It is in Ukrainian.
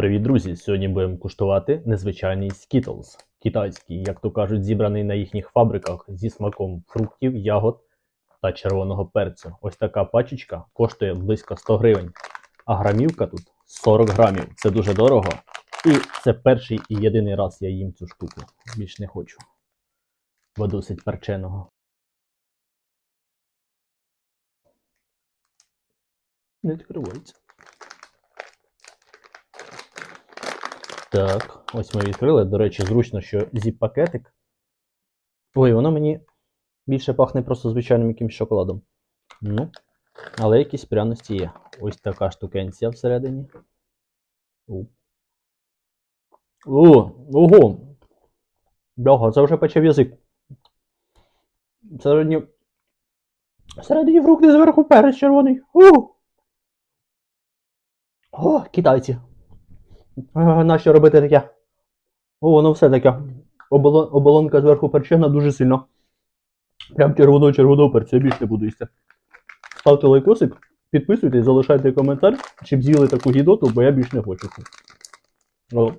Привіт, друзі! Сьогодні будемо куштувати незвичайний Skittles. Китайський, як то кажуть, зібраний на їхніх фабриках зі смаком фруктів, ягод та червоного перцю. Ось така пачечка коштує близько 100 гривень, а грамівка тут 40 грамів. Це дуже дорого. І це перший і єдиний раз я їм цю штуку. Більш не хочу. Бо досить перченого. Не відкривається. Так, ось ми відкрили. До речі, зручно, що зіп-пакетик. Ой, воно мені більше пахне просто звичайним якимсь шоколадом. Ну, але якісь пряності є. Ось така штукенція всередині. О, О, ого! Бляха, це вже пече в язик. Всередині. Всередині фрукти зверху перець червоний. У! О, китайці. Нащо робити таке? О, воно все таке. Оболон- оболонка зверху перчина дуже сильно. Прям червоно-червоно перце, я більше не буду їсти. Ставте лайкосик, підписуйтесь, залишайте коментар, чи б з'їли таку гідоту, бо я більш не хочу. О,